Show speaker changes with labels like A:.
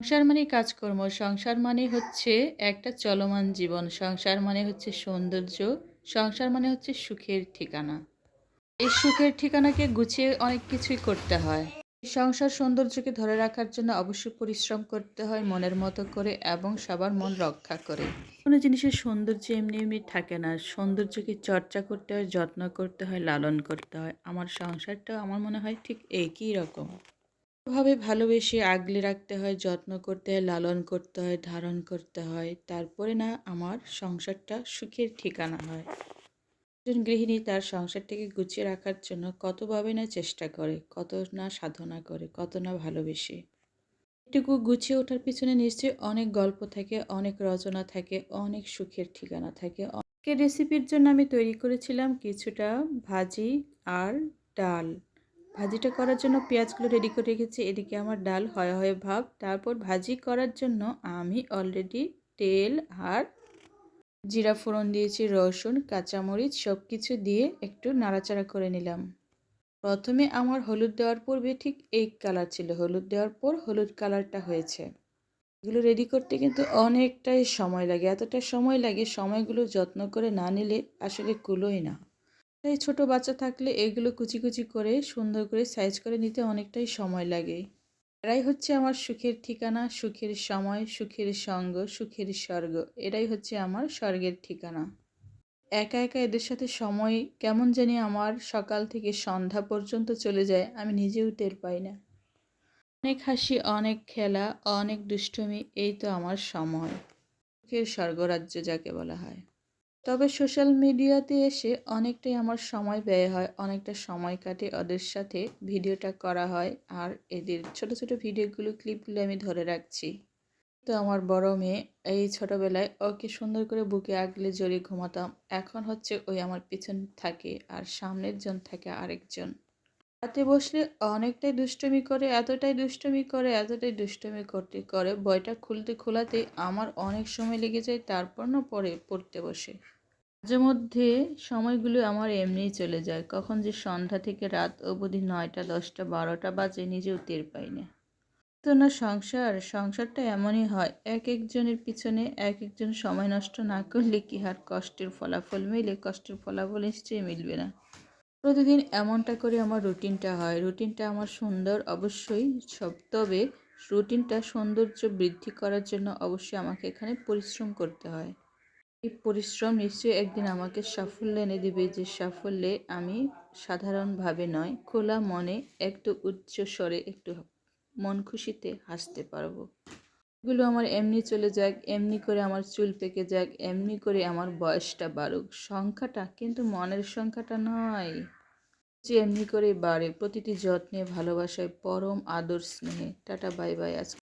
A: সংসার মানে কাজকর্ম। সংসার মানে হচ্ছে একটা চলমান জীবন। সংসার মানে হচ্ছে সৌন্দর্য। সংসার মানে হচ্ছে সুখের ঠিকানা। এই সুখের ঠিকানাকে গুছিয়ে অনেক কিছুই করতে হয়। সংসার সৌন্দর্যকে ধরে রাখার জন্য অবশ্যই পরিশ্রম করতে হয়, মনের মতো করে এবং সবার মন রক্ষা করে। কোনো জিনিসের সৌন্দর্য এমনি এমনি থাকে না। সৌন্দর্যকে চর্চা করতে হয়, যত্ন করতে হয়, লালন করতে হয়। আমার সংসারটা আমার মনে হয় ঠিক একই রকম। ভাবে ভালোবেসে আগলে রাখতে হয়, যত্ন করতে হয়, লালন করতে হয়, ধারণ করতে হয়। তারপরে না আমার সংসারটা সুখের ঠিকানা হয়। একজন গৃহিণী তার সংসারটাকে গুছিয়ে রাখার জন্য কতভাবে না চেষ্টা করে, কত না সাধনা করে, কত না ভালোবেসে। এটুকু গুছিয়ে ওঠার পিছনে নিশ্চয়ই অনেক গল্প থাকে, অনেক রচনা থাকে, অনেক সুখের ঠিকানা থাকে। অনেকের রেসিপির জন্য আমি তৈরি করেছিলাম কিছুটা ভাজি আর ডাল। ভাজিটা করার জন্য পেঁয়াজগুলো রেডি করে রেখেছি। এদিকে আমার ডাল হয় হয়ে ভাব। তারপর ভাজি করার জন্য আমি অলরেডি তেল আর জিরা ফোড়ন দিয়েছি, রসুন, কাঁচামরিচ সব কিছু দিয়ে একটু নাড়াচাড়া করে নিলাম। প্রথমে আমার হলুদ দেওয়ার পূর্বে ঠিক এই কালার ছিল। হলুদ দেওয়ার পর হলুদ কালারটা হয়েছে। এগুলো রেডি করতে কিন্তু অনেকটাই সময় লাগে। এতটা সময় লাগে, সময়গুলো যত্ন করে না নিলে আসলে কুলোই না। তাই ছোট বাচ্চা থাকলে এগুলো কুচি কুচি করে সুন্দর করে সাইজ করে নিতে অনেকটাই সময় লাগে। এরাই হচ্ছে আমার সুখের ঠিকানা, সুখের সময়, সুখের সঙ্গ, সুখের স্বর্গ। এরাই হচ্ছে আমার স্বর্গের ঠিকানা। একা একা এদের সাথে সময় কেমন জানি আমার সকাল থেকে সন্ধ্যা পর্যন্ত চলে যায়, আমি নিজেও টের পাই না। অনেক হাসি, অনেক খেলা, অনেক দুষ্টুমি, এই তো আমার সময়। সুখের স্বর্গরাজ্য যাকে বলা হয়। তবে সোশ্যাল মিডিয়াতে এসে অনেকটাই আমার সময় ব্যয় হয়, অনেকটা সময় কাটে ওদের সাথে ভিডিওটা করা হয় আর এদের ছোট ছোট ভিডিওগুলো, ক্লিপগুলো আমি ধরে রাখছি। তো আমার বড় মেয়ে এই ছোটোবেলায় ওকে সুন্দর করে বুকে আগলে জড়িয়ে ঘুমাতাম। এখন হচ্ছে ওই আমার পিছন থাকে আর সামনের জন থাকে আরেকজন। রাতে বসলে অনেকটাই দুষ্টমি করে, এতটাই দুষ্টমি করে, এতটাই দুষ্টমি করতে, করে বইটা খুলতে, খোলাতে আমার অনেক সময় লেগে যায়, তারপর না পরে পড়তে বসে। মাঝে মধ্যে সময়গুলো আমার এমনিই চলে যায়। কখন যে সন্ধ্যা থেকে রাত অবধি নয়টা, দশটা, বারোটা বাজে নিজেও টের পাই না। তো না, সংসার, সংসারটা এমনই হয়, এক একজনের পিছনে এক একজন সময় নষ্ট না করলে কি হার কষ্টের ফলাফল মিলে? কষ্টের ফলাফল নিশ্চয়ই মিলবে না। প্রতিদিন এমনটা করে আমার রুটিনটা হয়। রুটিনটা আমার সুন্দর অবশ্যই সব, তবে রুটিনটা সৌন্দর্য বৃদ্ধি করার জন্য অবশ্যই আমাকে এখানে পরিশ্রম করতে হয়। এই পরিশ্রম নিশ্চয়ই একদিন আমাকে সাফল্য এনে দেবে যে সাফল্যে আমি সাধারণভাবে নয়, খোলা মনে একটু উচ্চ স্বরে একটু মন খুশিতে হাসতে পারব। এগুলো আমার এমনি চলে যাক, এমনি করে আমার চুল পেকে যাক, এমনি করে আমার বয়সটা বাড়ুক। সংখ্যাটা কিন্তু মনের সংখ্যাটা নয়। যে এমনি করে বাড়ে, প্রতিটি যত্নে, ভালোবাসায়, পরম আদর স্নেহে। টাটা, বাই বাই, আজকে।